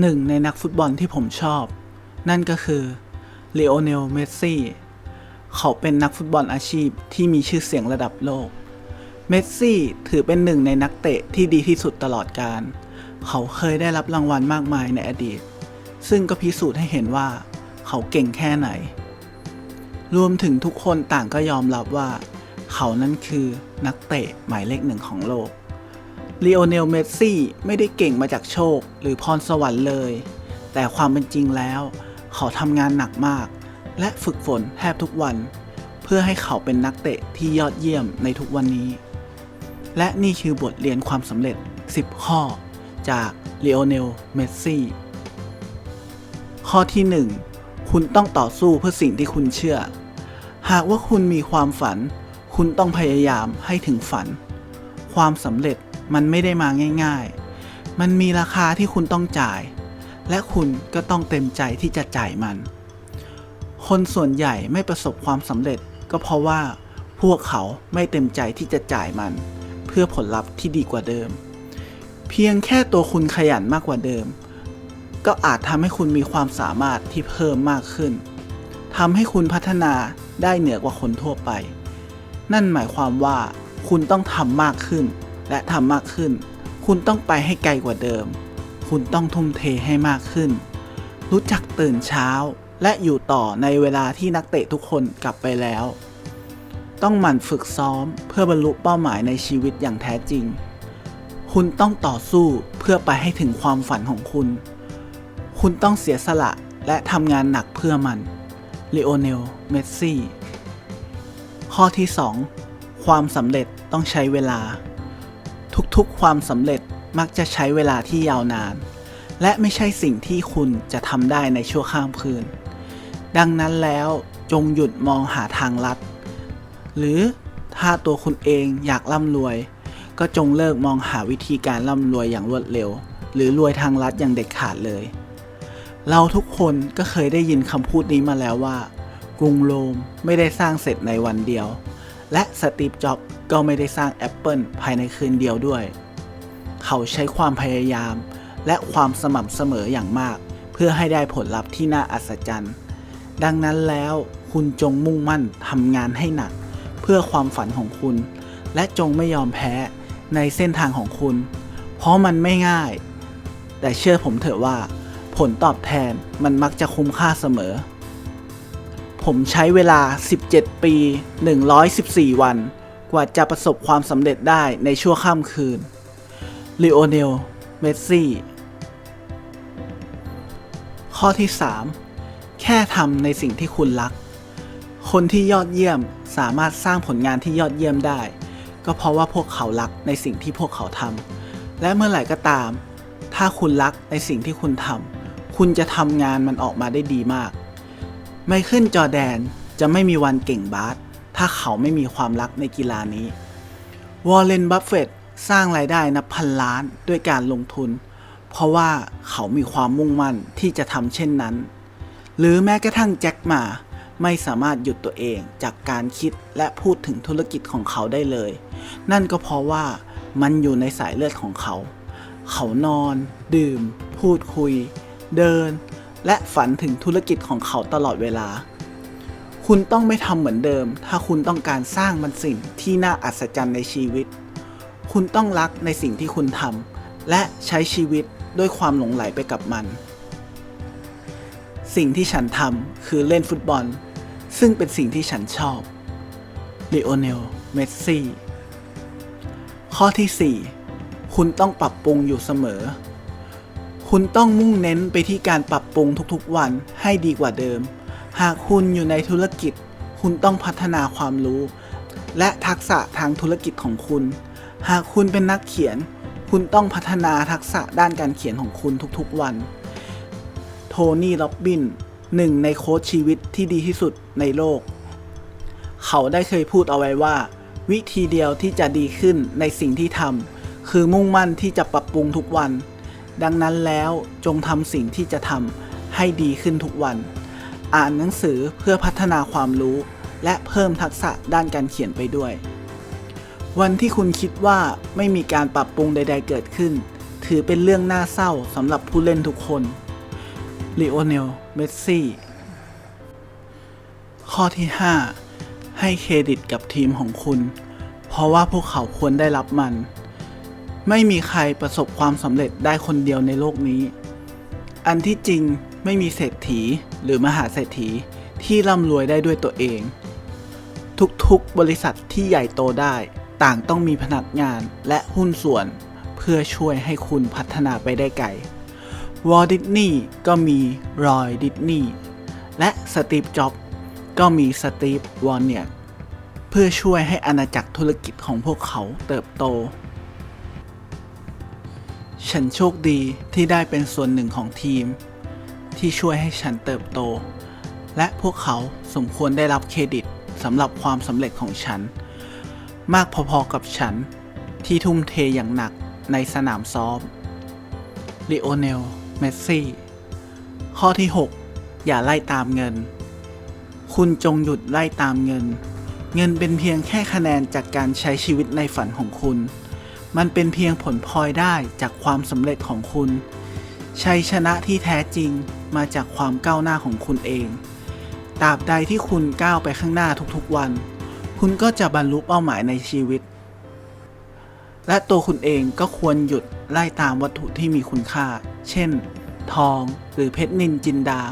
หนึ่งในนักฟุตบอลที่ผมชอบ นั่นก็คือเลโอเนล เมสซี่ เขาเป็นนักฟุตบอลอาชีพที่มีชื่อเสียงระดับโลก เมสซี่ถือเป็นหนึ่งในนักเตะที่ดีที่สุดตลอดการ เขาเคยได้รับรางวัลมากมายในอดีต ซึ่งก็พิสูจน์ให้เห็นว่า เขาเก่งแค่ไหน รวมถึงทุกคนต่างก็ยอมรับว่า เขานั้นคือนักเตะหมายเลขหนึ่งของโลก ลีโอเนล เมสซี่ไม่ได้เก่งมาจากโชคหรือพรสวรรค์เลย แต่ความเป็นจริงแล้ว เขาทำงานหนักมาก และฝึกฝนแทบทุกวัน เพื่อให้เขาเป็นนักเตะที่ยอดเยี่ยมในทุกวันนี้ และนี่คือบทเรียนความสำเร็จ 10 ข้อ จากลีโอเนล เมสซี่ข้อที่ 1 คุณต้องต่อสู้เพื่อสิ่งที่คุณเชื่อ หากว่าคุณมีความฝัน คุณต้องพยายามให้ถึงฝัน ความสำเร็จ มันไม่ได้มาง่ายๆ มันมีราคาที่คุณต้องจ่าย และคุณก็ต้องเต็มใจที่จะจ่ายมัน คนส่วนใหญ่ไม่ประสบความสำเร็จ ก็เพราะว่าพวกเขาไม่เต็มใจที่จะจ่ายมัน เพื่อผลลัพธ์ที่ดีกว่าเดิม เพียงแค่ตัวคุณขยันมากกว่าเดิม ก็อาจทำให้คุณมีความสามารถที่เพิ่มมากขึ้นทำให้คุณพัฒนาได้เหนือกว่าคนทั่วไป นั่นหมายความว่าคุณต้องทำมากขึ้น และทำมากขึ้น คุณต้องไปให้ไกลกว่าเดิม คุณต้องทุ่มเทให้มากขึ้น รู้จักตื่นเช้า และอยู่ต่อในเวลาที่นักเตะทุกคนกลับไปแล้ว ต้องหมั่นฝึกซ้อมเพื่อบรรลุเป้าหมายในชีวิตอย่างแท้จริง คุณต้องต่อสู้เพื่อไปให้ถึงความฝันของคุณ คุณต้องเสียสละและทำงานหนักเพื่อมันลีโอเนล เมสซี่ ข้อที่ 2 ความสำเร็จต้องใช้เวลา ทุกๆ ความสำเร็จมักจะใช้เวลาที่ยาวนาน และไม่ใช่สิ่งที่คุณจะทำได้ในชั่วข้ามคืน ดังนั้นแล้วจงหยุดมองหาทางลัด หรือถ้าตัวคุณเองอยากร่ำรวย ก็จงเลิกมองหาวิธีการร่ำรวยอย่างรวดเร็ว หรือรวยทางลัดอย่างเด็ดขาดเลย เราทุกคนก็เคยได้ยินคำพูดนี้มาแล้วว่า กรุงโรมไม่ได้สร้างเสร็จในวันเดียว และสตีฟจ็อบส์ ก็ไม่ได้สร้าง Apple ภายในคืนเดียวด้วย เขาใช้ความพยายาม และความสม่ำเสมออย่างมาก เพื่อให้ได้ผลลัพธ์ที่น่าอัศจรรย์ ดังนั้นแล้วคุณจงมุ่งมั่นทำงานให้หนัก เพื่อความฝันของคุณ และจงไม่ยอมแพ้ในเส้นทางของคุณ เพราะมันไม่ง่าย แต่เชื่อผมเถอะว่า ผลตอบแทนมันมักจะคุ้มค่าเสมอ ผมใช้เวลา 17 ปี 114 วัน กว่าจะประสบความสำเร็จได้ในชั่วข้ามคืนลีโอเนล เมสซี่ ข้อที่ 3 แค่ทำในสิ่งที่คุณรัก คนที่ยอดเยี่ยมสามารถสร้างผลงานที่ยอดเยี่ยมได้ ก็เพราะว่าพวกเขารักในสิ่งที่พวกเขาทำ และเมื่อไหร่ก็ตาม ถ้าคุณรักในสิ่งที่คุณทำ คุณจะทำงานมันออกมาได้ดีมาก ไมเคิลจอแดนจะไม่มีวันเก่งบาส ถ้าเขาไม่มีความรักในกีฬานี้ วอร์เรน บัฟเฟตสร้างรายได้นับพันล้านด้วยการลงทุน เพราะว่าเขามีความมุ่งมั่นที่จะทำเช่นนั้น หรือแม้กระทั่งแจ็คมาไม่สามารถหยุดตัวเองจากการคิดและพูดถึงธุรกิจของเขาได้เลย นั่นก็เพราะว่ามันอยู่ในสายเลือดของเขา เขานอน ดื่ม พูดคุย เดิน และฝันถึงธุรกิจของเขาตลอดเวลา คุณต้องไม่ทำเหมือนเดิม ถ้าคุณต้องการสร้างมันสิ่งที่น่าอัศจรรย์ในชีวิต คุณต้องรักในสิ่งที่คุณทำและใช้ชีวิตด้วยความหลงไหลไปกับมัน สิ่งที่ฉันทำคือเล่นฟุตบอล ซึ่งเป็นสิ่งที่ฉันชอบลีโอเนล เมสซี่ ข้อที่ 4 คุณต้องปรับปรุงอยู่เสมอ คุณต้องมุ่งเน้นไปที่การปรับปรุงทุกๆวันให้ดีกว่าเดิม หากคุณอยู่ในธุรกิจ คุณต้องพัฒนาความรู้ และทักษะทางธุรกิจของคุณ หากคุณเป็นนักเขียน คุณต้องพัฒนาทักษะด้านการเขียนของคุณทุกๆวัน โทนี่โรบบินหนึ่งในโค้ชชีวิตที่ดีที่สุดในโลก เขาได้เคยพูดเอาไว้ว่า วิธีเดียวที่จะดีขึ้นในสิ่งที่ทำคือมุ่งมั่นที่จะปรับปรุงทุกวัน ดังนั้นแล้วจงทำสิ่งที่จะทำให้ดีขึ้นทุกวัน อ่านหนังสือเพื่อพัฒนาความรู้ และเพิ่มทักษะด้านการเขียนไปด้วย วันที่คุณคิดว่าไม่มีการปรับปรุงใด ๆ เกิดขึ้น ถือเป็นเรื่องน่าเศร้าสำหรับผู้เล่นทุกคนลีโอเนล เมสซี่ ข้อที่ 5 ให้เครดิตกับทีมของคุณ เพราะว่าพวกเขาควรได้รับมัน ไม่มีใครประสบความสำเร็จได้คนเดียวในโลกนี้ อันที่จริง ไม่มีเศรษฐีหรือมหาเศรษฐีที่ร่ำรวยได้ด้วยตัวเอง ทุกๆบริษัทที่ใหญ่โตได้ต่างต้องมีพนักงานและหุ้นส่วน เพื่อช่วยให้คุณพัฒนาไปได้ไกลวอลดิสนีย์ก็มีรอยดิสนีย์และสตีฟจ็อบก็มีสตีฟวอร์เนียเพื่อช่วยให้อาณาจักรธุรกิจของพวกเขาเติบโต ฉันโชคดีที่ได้เป็นส่วนหนึ่งของทีม ที่ช่วยให้ฉันเติบโต และพวกเขาสมควรได้รับเครดิตสำหรับความสำเร็จของฉัน มากพอๆกับฉันที่ทุ่มเทอย่างหนักในสนามซ้อมลีโอเนล เมสซี่ ข้อที่ 6 อย่าไล่ตามเงิน คุณจงหยุดไล่ตามเงิน เงินเป็นเพียงแค่คะแนนจากการใช้ชีวิตในฝันของคุณ มันเป็นเพียงผลพลอยได้จากความสำเร็จของคุณ ชัยชนะที่แท้จริง มาจากความก้าวหน้าของคุณเองตราบใดที่คุณก้าวไปข้างหน้าทุกๆวัน คุณก็จะบรรลุเป้าหมายในชีวิต และตัวคุณเองก็ควรหยุดไล่ตามวัตถุที่มีคุณค่า เช่น ทองหรือเพชรนินจินดา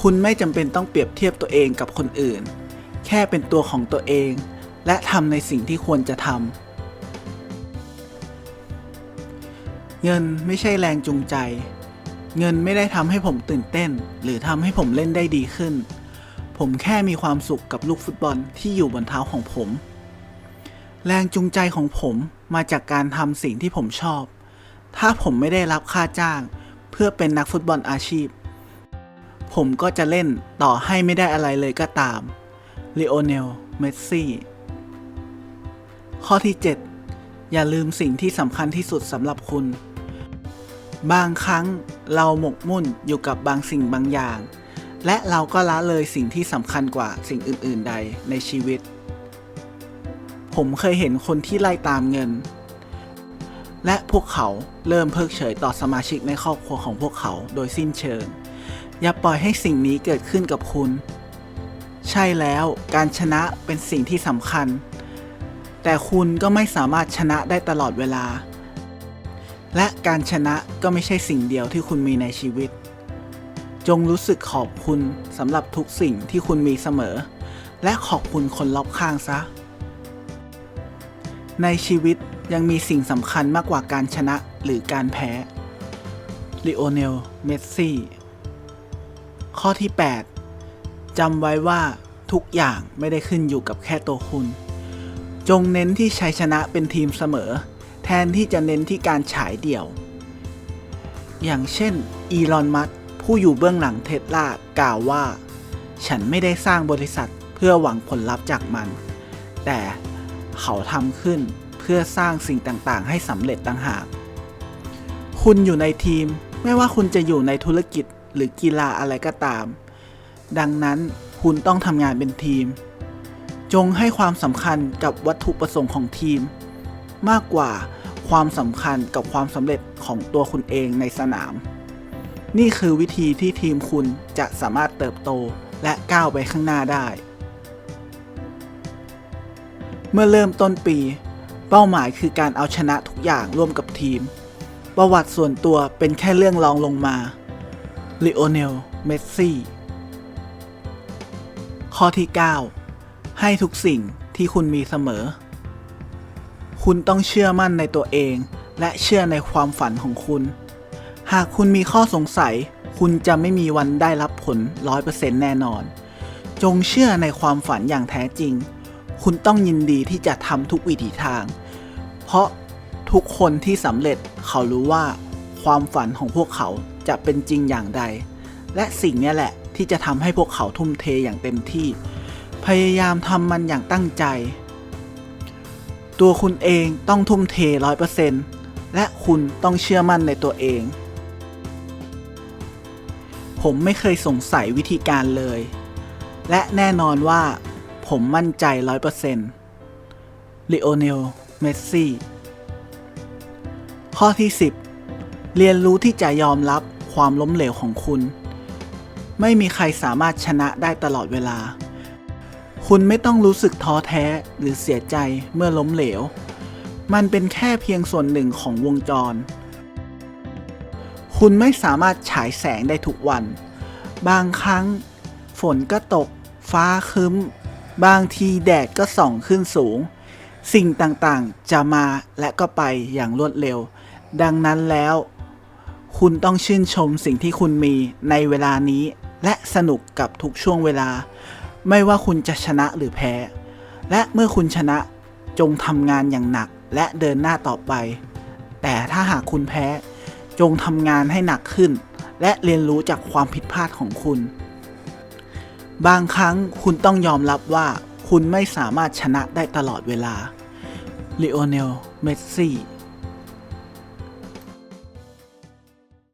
คุณไม่จำเป็นต้องเปรียบเทียบตัวเองกับคนอื่น แค่เป็นตัวของตัวเอง และทำในสิ่งที่ควรจะทำเงินไม่ใช่แรงจูงใจ เงินไม่ได้ทำให้ผมตื่นเต้น หรือทำให้ผมเล่นได้ดีขึ้น ผมแค่มีความสุขกับลูกฟุตบอลที่อยู่บนเท้าของผม แรงจูงใจของผมมาจากการทำสิ่งที่ผมชอบ ถ้าผมไม่ได้รับค่าจ้าง เพื่อเป็นนักฟุตบอลอาชีพ ผมก็จะเล่นต่อให้ไม่ได้อะไรเลยก็ตามลีโอเนล เมสซี่ ข้อที่ 7 อย่าลืมสิ่งที่สำคัญที่สุดสำหรับคุณ บางครั้งเราหมกมุ่นอยู่กับบางสิ่งบางอย่าง และเราก็ละเลยสิ่งที่สำคัญกว่าสิ่งอื่น ๆ ใดในชีวิต ผมเคยเห็นคนที่ไล่ตามเงิน และพวกเขาเริ่มเพิกเฉยต่อสมาชิกในครอบครัวของพวกเขาโดยสิ้นเชิง อย่าปล่อยให้สิ่งนี้เกิดขึ้นกับคุณ ใช่แล้วการชนะเป็นสิ่งที่สำคัญ แต่คุณก็ไม่สามารถชนะได้ตลอดเวลา และการชนะก็ไม่ใช่สิ่งเดียวที่คุณมีในชีวิต จงรู้สึกขอบคุณสำหรับทุกสิ่งที่คุณมีเสมอ และขอบคุณคนรอบข้างซะ ในชีวิตยังมีสิ่งสำคัญมากกว่าการชนะหรือการแพ้ลีโอเนล เมสซี่ ข้อที่ 8จำไว้ว่าทุกอย่างไม่ได้ขึ้นอยู่กับแค่ตัวคุณ จงเน้นที่ชัยชนะเป็นทีมเสมอ นที่จะเน้นที่การฉายเดี่ยว อย่างเช่น อีลอน มัสผู้อยู่เบื้องหลังเทสลากล่าวว่า ฉันไม่ได้สร้างบริษัทเพื่อหวังผลลัพธ์จากมัน แต่เขาทำขึ้นเพื่อสร้างสิ่งต่างๆ ให้สำเร็จต่างหาก คุณอยู่ในทีม ไม่ว่าคุณจะอยู่ในธุรกิจหรือกีฬาอะไรก็ตาม ดังนั้นคุณต้องทำงานเป็นทีม จงให้ความสำคัญกับวัตถุประสงค์ของทีม มากกว่า ความสำคัญกับความสำเร็จของตัวคุณเองในสนาม นี่คือวิธีที่ทีมคุณจะสามารถเติบโตและก้าวไปข้างหน้าได้ เมื่อเริ่มต้นปี เป้าหมายคือการเอาชนะทุกอย่างร่วมกับทีม ประวัติส่วนตัวเป็นแค่เรื่องรองลงมาลีโอเนล เมสซี่ ข้อที่ 9 ให้ทุกสิ่งที่คุณมีเสมอ คุณต้องเชื่อมั่นในตัวเอง และเชื่อในความฝันของคุณ หากคุณมีข้อสงสัย คุณจะไม่มีวันได้รับผล 100%แน่นอน จงเชื่อในความฝันอย่างแท้จริง คุณต้องยินดีที่จะทำทุกวิถีทาง เพราะทุกคนที่สำเร็จเขารู้ว่า ความฝันของพวกเขาจะเป็นจริงอย่างใด และสิ่งนี้แหละที่จะทำให้พวกเขาทุ่มเทอย่างเต็มที่ พยายามทำมันอย่างตั้งใจ ตัวคุณเองต้องทุ่มเทร้อยเปอร์เซ็นต์และคุณต้องเชื่อมั่นในตัวเอง ผมไม่เคยสงสัยวิธีการเลย และแน่นอนว่าผมมั่นใจร้อยเปอร์เซ็นต์ลีโอเนล เมสซี่ ข้อที่ 10 เรียนรู้ที่จะยอมรับความล้มเหลวของคุณ ไม่มีใครสามารถชนะได้ตลอดเวลา คุณไม่ต้องรู้สึกท้อแท้หรือเสียใจเมื่อล้มเหลว มันเป็นแค่เพียงส่วนหนึ่งของวงจร คุณไม่สามารถฉายแสงได้ทุกวัน บางครั้ง ฝนก็ตก ฟ้าครึ้ม บางทีแดดก็ส่องขึ้นสูง สิ่งต่างๆ จะมาและก็ไปอย่างรวดเร็ว ดังนั้นแล้ว คุณต้องชื่นชมสิ่งที่คุณมีในเวลานี้ และสนุกกับทุกช่วงเวลา ไม่ว่าคุณจะชนะหรือแพ้ และเมื่อคุณชนะจงทำงานอย่างหนักและเดินหน้าต่อไป แต่ถ้าหากคุณแพ้ จงทำงานให้หนักขึ้น และเรียนรู้จากความผิดพลาดของคุณ บางครั้งคุณต้องยอมรับว่าคุณไม่สามารถชนะได้ตลอดเวลาลีโอเนล เมสซี่